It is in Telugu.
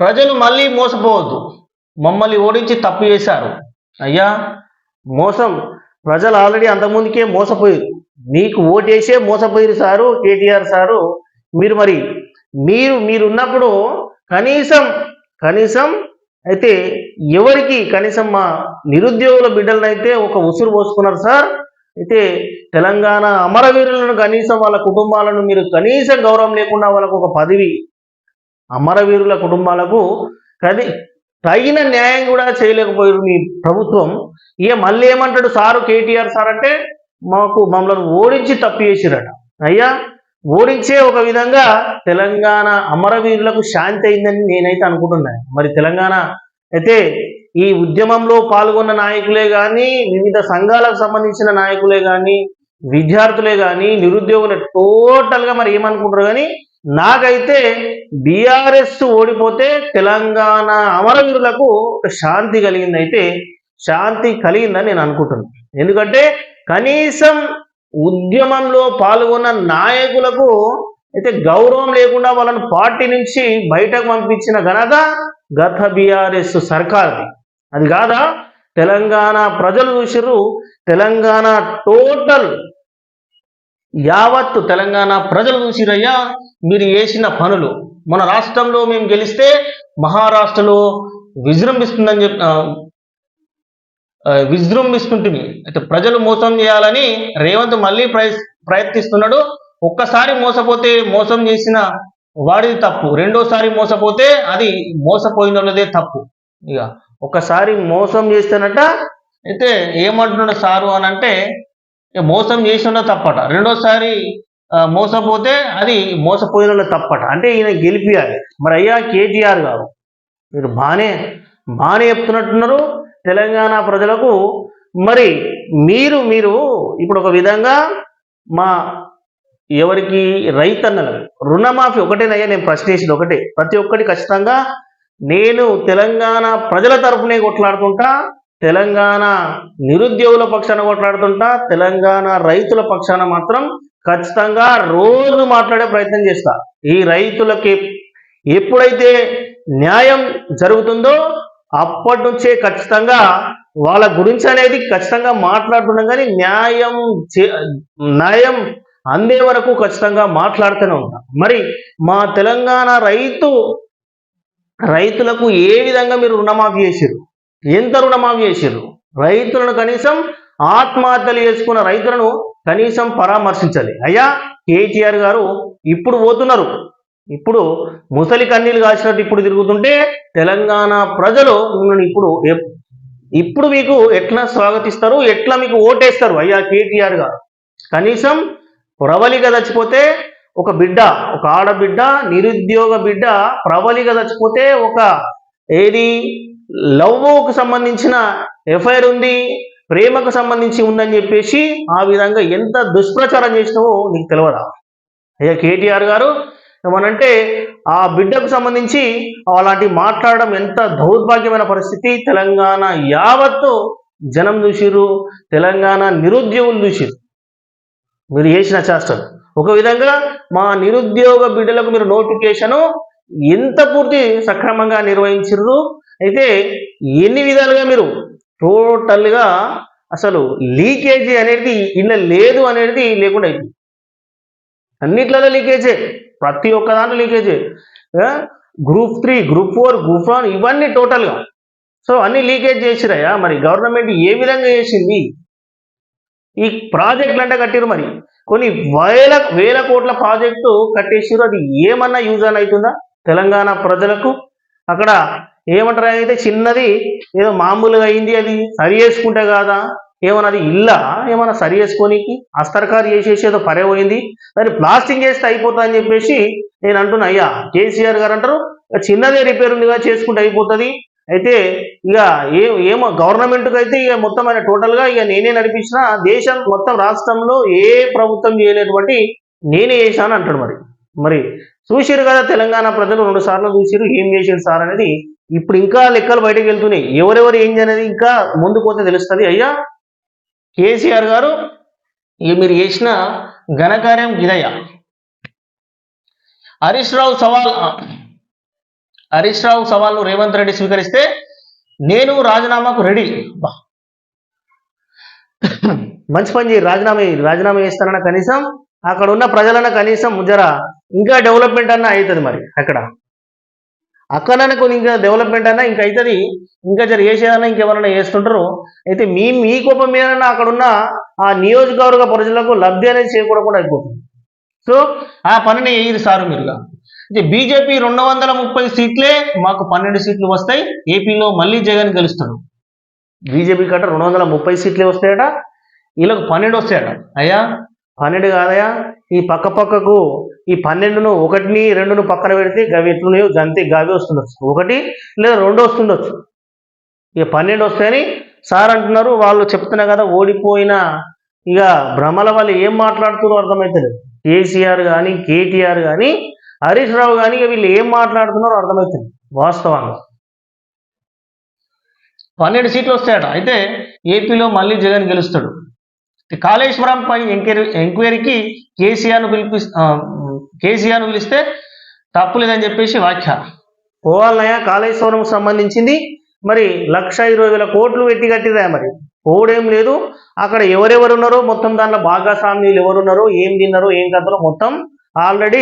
ప్రజలు మళ్ళీ మోసపోవద్దు. మమ్మల్ని ఓడించి తప్పు చేశారు. అయ్యా మోసం ప్రజలు ఆల్రెడీ అంతకుముందుకే మోసపోయారు మీకు ఓటేసే మోసపోయారు సారు కేటీఆర్ సారు. మీరు మరి మీరు మీరున్నప్పుడు కనీసం కనీసం అయితే ఎవరికి కనీసం మా నిరుద్యోగుల బిడ్డలనైతే ఒక ఉసురు పోసుకున్నారు సార్. అయితే తెలంగాణ అమరవీరులను కనీసం వాళ్ళ కుటుంబాలను మీరు కనీసం గౌరవం లేకుండా వాళ్ళకు ఒక పదవి అమరవీరుల కుటుంబాలకు కది తగిన న్యాయం కూడా చేయలేకపోయారు మీ ప్రభుత్వం. ఇక మళ్ళీ ఏమంటాడు సారు కేటీఆర్ సార్ అంటే మాకు మమ్మల్ని ఓడించి తప్పు చేసిరట. అయ్యా ఓడించే ఒక విధంగా తెలంగాణ అమరవీరులకు శాంతి అయిందని నేనైతే అనుకుంటున్నాను మరి తెలంగాణ అయితే ఈ ఉద్యమంలో పాల్గొన్న నాయకులే కానీ వివిధ సంఘాలకు సంబంధించిన నాయకులే కానీ విద్యార్థులే కానీ నిరుద్యోగులే టోటల్గా మరి ఏమనుకుంటారు కానీ నాకైతే బీఆర్ఎస్ ఓడిపోతే తెలంగాణ అమరవీరులకు ఒక శాంతి కలిగింది అయితే శాంతి కలిగిందని నేను అనుకుంటున్నాను ఎందుకంటే కనీసం ఉద్యమంలో పాల్గొన్న నాయకులకు అయితే గౌరవం లేకుండా వాళ్ళని పార్టీ నుంచి బయటకు పంపించిన ఘనత గత బీఆర్ఎస్ సర్కార్ది. అది కాదా? తెలంగాణ ప్రజలు చూసిర్రు తెలంగాణ టోటల్ యావత్తు తెలంగాణ ప్రజలు చూసిరయ్యా మీరు చేసిన పనులు. మన రాష్ట్రంలో మేము గెలిస్తే మహారాష్ట్రలో విజృంభిస్తుందని చెప్పి విజృంభిస్తుంటుంది అయితే ప్రజలు మోసం చేయాలని రేవంత్ మళ్ళీ ప్రయ ప్రయత్నిస్తున్నాడు. ఒక్కసారి మోసపోతే మోసం చేసిన వాడిది తప్పు. రెండోసారి మోసపోతే అది మోసపోయిన వాళ్ళదే తప్పు. ఇక ఒకసారి మోసం చేస్తేనట అయితే ఏమంటున్నాడు సారు అని అంటే మోసం చేసిన తప్పట. రెండోసారి మోసపోతే అది మోసపోయిన తప్పట. అంటే ఈయన గెలిపియాలి. మరి అయ్యా కేటీఆర్ గారు మీరు బాగానే బాగానే చెప్తున్నట్టున్నారు తెలంగాణ ప్రజలకు. మరి మీరు మీరు ఇప్పుడు ఒక విధంగా మా ఎవరికి రైతన్నలకు రుణమాఫీ ఒకటేనయ్యా నేను ప్రశ్నించింది ఒకటే. ప్రతి ఒక్కటి ఖచ్చితంగా నేను తెలంగాణ ప్రజల తరపునే కొట్లాడుతుంటా తెలంగాణ నిరుద్యోగుల పక్షాన కొట్లాడుతుంటా తెలంగాణ రైతుల పక్షాన మాత్రం ఖచ్చితంగా రోజు మాట్లాడే ప్రయత్నం చేస్తా. ఈ రైతులకి ఎప్పుడైతే న్యాయం జరుగుతుందో అప్పటి నుంచే ఖచ్చితంగా వాళ్ళ గురించి అనేది ఖచ్చితంగా మాట్లాడుతున్నాం కానీ న్యాయం చే- న్యాయం అందే వరకు ఖచ్చితంగా మాట్లాడుతూనే ఉంటాం. మరి మా తెలంగాణ రైతు రైతులకు ఏ విధంగా మీరు రుణమాఫీ చేసిర్రు? ఎంత రుణమాఫీ చేసిర్రు? రైతులను కనీసం ఆత్మహత్యలు చేసుకున్న రైతులను కనీసం పరామర్శించాలి. అయ్యా కేటీఆర్ గారు ఇప్పుడు పోతున్నారు. ఇప్పుడు ముసలి కన్నీళ్ళు కాసినట్టు ఇప్పుడు తిరుగుతుంటే తెలంగాణ ప్రజలు మిమ్మల్ని ఇప్పుడు ఎప్- ఇప్పుడు మీకు ఎట్లా స్వాగతిస్తారు? ఎట్లా మీకు ఓటేస్తారు? అయ్యా కేటీఆర్ గారు. కనీసం ప్రబలిగా చచ్చిపోతే ఒక బిడ్డ ఒక ఆడబిడ్డ నిరుద్యోగ బిడ్డ ప్రబలిగా చచ్చిపోతే ఒక ఏది? లవ్కు సంబంధించిన ఎఫ్ఐఆర్ ఉంది ప్రేమకు సంబంధించి ఉందని చెప్పేసి ఆ విధంగా ఎంత దుష్ప్రచారం చేసినావో నీకు తెలియదా అయ్యా కేటీఆర్ గారు ఏమనంటే ఆ బిడ్డకు సంబంధించి అలాంటి మాట్లాడడం ఎంత దౌర్భాగ్యమైన పరిస్థితి. తెలంగాణ యావత్తు జనం చూసిరు తెలంగాణ నిరుద్యోగులు చూసిరు మీరు చేసిన చేస్తారు ఒక విధంగా మా నిరుద్యోగ బిడ్డలకు మీరు నోటిఫికేషను ఎంత పూర్తి సక్రమంగా నిర్వహించరు అయితే ఎన్ని విధాలుగా మీరు టోటల్గా అసలు లీకేజీ అనేది ఇలా లేదు అనేది లేకుండా అయింది అన్నిట్లలో లీకేజే ప్రతి ఒక్క దాంట్లో లీకేజే. Group three group four group one ఇవన్నీ టోటల్గా. సో అన్ని లీకేజ్ చేసిరయ్యా? మరి గవర్నమెంట్ ఏ విధంగా చేసింది? ఈ ప్రాజెక్టులు అంటే కట్టిరు మరి. కొన్ని వేల వేల కోట్ల ప్రాజెక్టు కట్టేసిరు అది ఏమన్నా యూజ్ అని అవుతుందా? తెలంగాణ ప్రజలకు అక్కడ ఏమంటారు అయితే చిన్నది ఏదో మామూలుగా అయింది అది సరి చేసుకుంటే కాదా? ఏమన్నా అది ఇల్లా? ఏమన్నా సరి చేసుకోనికి అస్తరకారు చేసేసి ఏదో పరేపోయింది దాన్ని ప్లాస్టింగ్ చేస్తే అయిపోతుంది అని చెప్పేసి నేను అంటున్నా అయ్యా కేసీఆర్ గారు అంటారు "ఇక చిన్నదే రిపేర్ ఉందిగా చేసుకుంటే అయిపోతుంది. అయితే ఇక ఏ ఏమో గవర్నమెంట్కి అయితే ఇక మొత్తం ఆయన టోటల్గా ఇక నేనే నడిపించిన దేశం మొత్తం రాష్ట్రంలో ఏ ప్రభుత్వం చేయలేటువంటి నేనే చేశాను అంటాడు మరి. మరి చూసిరు కదా తెలంగాణ ప్రజలు రెండు సార్లు చూసిరు ఏం చేసారు సార్ అనేది. ఇప్పుడు ఇంకా లెక్కలు బయటకు వెళ్తున్నాయి. ఎవరెవరు ఏం అనేది ఇంకా ముందుకు పోతే తెలుస్తుంది. అయ్యా కేసీఆర్ గారు మీరు చేసిన ఘనకార్యం ఇదయ్యా. హరీష్ రావు సవాల్ హరీష్ రావు సవాల్ను రేవంత్ రెడ్డి స్వీకరిస్తే నేను రాజీనామాకు రెడీ. మంచి పని చేయి రాజీనామా రాజీనామా చేస్తానన్నా కనీసం అక్కడ ఉన్న ప్రజలన్న కనీసం జర ఇంకా డెవలప్మెంట్ అన్న అవుతుంది మరి అక్కడ. అక్కడనే కొన్ని ఇంకా డెవలప్మెంట్ అన్నా ఇంకా అవుతుంది ఇంకా జర చేసేదన్నా ఇంకెవరన్నా చేస్తుంటారు. అయితే మీ మీ కోపం మీద అక్కడ ఉన్న ఆ నియోజకవర్గ ప్రజలకు లబ్ధి అనేది చేకూడకుండా అయిపోతుంది. సో ఆ పనిని వేయరు సారు మీరుగా. అయితే బీజేపీ రెండు వందల ముప్పై సీట్లే మాకు పన్నెండు సీట్లు వస్తాయి ఏపీలో మళ్ళీ జగన్ గెలుస్తాడు. బీజేపీ కట్ట రెండు వందల ముప్పై సీట్లే వస్తాయట వీళ్ళకు పన్నెండు వస్తాయట. అయ్యా పన్నెండు కాదయా ఈ పక్క పక్కకు ఈ పన్నెండును ఒకటిని రెండును పక్కన పెడితే గవి ఎట్లున్నాయో గంతే గవి వస్తుండొచ్చు. ఒకటి లేదా రెండు వస్తుండొచ్చు. ఇక పన్నెండు వస్తాయని సార్ అంటున్నారు. వాళ్ళు చెప్తున్నా కదా ఓడిపోయిన ఇక భ్రమల వాళ్ళు ఏం మాట్లాడుతున్నారో అర్థమవుతలేదు కేసీఆర్ కానీ కేటీఆర్ కానీ హరీష్ రావు కానీ వీళ్ళు ఏం మాట్లాడుతున్నారో అర్థమవుతుంది వాస్తవంగా పన్నెండు సీట్లు వస్తాయట. అయితే ఏపీలో మళ్ళీ జగన్ గెలుస్తాడు. కాళేశ్వరం పై ఎంక్వైరీ ఎంక్వైరీకి కేసీఆర్ను పిలిపి కేసీఆర్ను పిలిస్తే తప్పులేదని చెప్పేసి వ్యాఖ్య. పోవాలనయా కాళేశ్వరం సంబంధించింది. మరి లక్ష ఇరవై వేల కోట్లు పెట్టి కట్టిదా మరి. పోవడేం లేదు. అక్కడ ఎవరెవరు ఉన్నారో మొత్తం దాంట్లో భాగస్వామ్యులు ఎవరున్నారో ఏం తిన్నారో ఏం కథలో మొత్తం ఆల్రెడీ